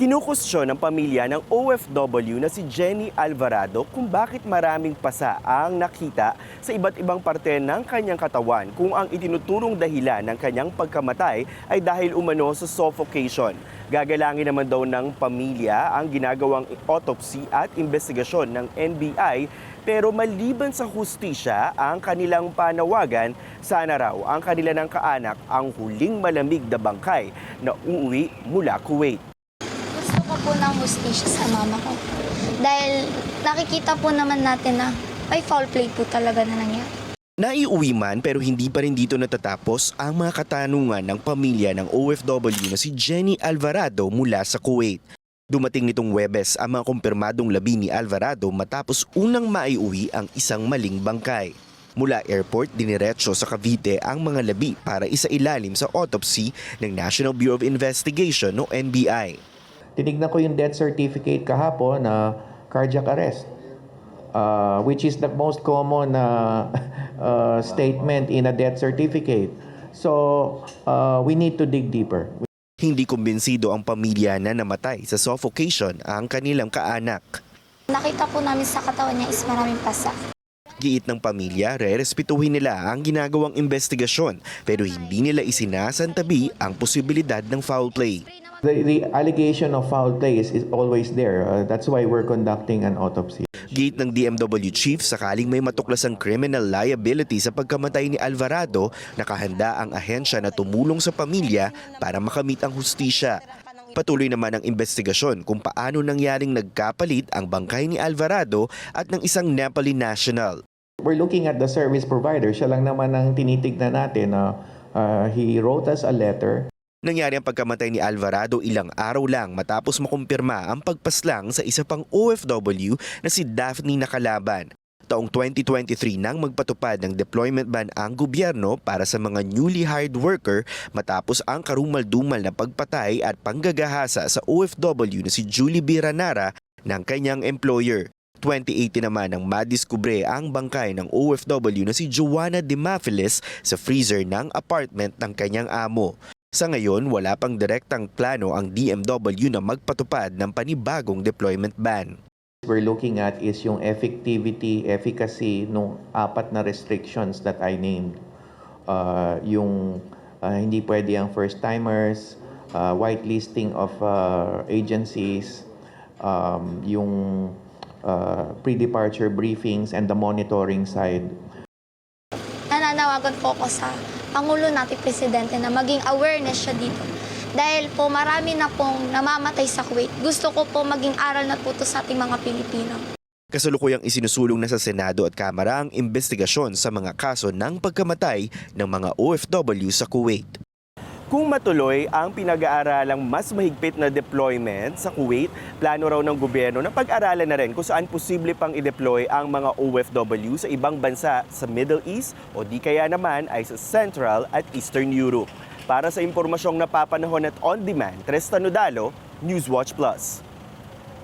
Kinukustyon ng pamilya ng OFW na si Jenny Alvarado kung bakit maraming pasa ang nakita sa iba't ibang parte ng kanyang katawan kung ang itinuturong dahilan ng kanyang pagkamatay ay dahil umano sa suffocation. Gagalangin naman daw ng pamilya ang ginagawang autopsy at investigasyon ng NBI pero maliban sa hustisya ang kanilang panawagan, sana raw ang kanilang kaanak ang huling malamig na bangkay na uuwi mula Kuwait. Po ng hustisya sa mama ko. Dahil nakikita po naman natin na may foul play po talaga na nangyari. Naiuwi man pero hindi pa rin dito natatapos ang mga katanungan ng pamilya ng OFW na si Jenny Alvarado mula sa Kuwait. Dumating nitong Webes ang mga kumpirmadong labi ni Alvarado matapos unang maiuwi ang isang maling bangkay. Mula airport, diniretso sa Cavite ang mga labi para isailalim sa autopsy ng National Bureau of Investigation o NBI. Tinignan ko yung death certificate kahapon na cardiac arrest. uh, which is the most common uh, uh, statement in a death certificate. So, uh, we need to dig deeper. Hindi kumbinsido ang pamilya na namatay sa suffocation ang kanilang kaanak. Nakita po namin sa katawan niya is maraming pasa. Giit ng pamilya, re-respetuhin nila ang ginagawang investigasyon pero hindi nila isinasantabi ang posibilidad ng foul play. The, the allegation of foul play is, is always there. Uh, that's why we're conducting an autopsy. Giit ng DMW chief sakaling may matuklasang criminal liability sa pagkamatay ni Alvarado, nakahanda ang ahensya na tumulong sa pamilya para makamit ang hustisya. Patuloy naman ang investigasyon kung paano nangyaring nagkapalit ang bangkay ni Alvarado at ng isang Nepali national. We're looking at the service provider. Siya lang naman ang tinitignan natin. Uh, uh, he wrote us a letter Nangyari ang pagkamatay ni Alvarado ilang araw lang matapos makumpirma ang pagpaslang sa isa pang OFW na si Daphne Nakalaban. Taong 2023 nang magpatupad ng deployment ban ang gobyerno para sa mga newly hired worker matapos ang karumal-dumal na pagpatay at panggagahasa sa OFW na si Julie Biranara ng kanyang employer. 2018 naman nang madiskubre ang bangkay ng OFW na si Joanna Demafilis sa freezer ng apartment ng kanyang amo. Sa ngayon, wala pang direktang plano ang DMW na magpatupad ng panibagong deployment ban. we're looking at is yung effectivity, efficacy nung apat na restrictions that I named. Uh, yung uh, hindi pwede ang first-timers, uh, whitelisting of uh, agencies, um, yung uh, pre-departure briefings and the monitoring side. Nananawagan po ako sa Pangulo natin Presidente na maging awareness siya dito. Dahil po marami na pong namamatay sa Kuwait. Gusto ko po maging aral na po to sa ating mga Pilipino. Kasalukuyang isinusulong na sa Senado at Kamara ang investigasyon sa mga kaso ng pagkamatay ng mga OFW sa Kuwait. Kung matuloy ang pinag-aaralang mas mahigpit na deployment sa Kuwait, plano raw ng gobyerno na pag-aralan na rin kung saan posible pang i-deploy ang mga OFW sa ibang bansa sa Middle East o di kaya naman ay sa Central at Eastern Europe. Para sa impormasyong napapanahon at on-demand, Tristan Nodalo, Newswatch Plus.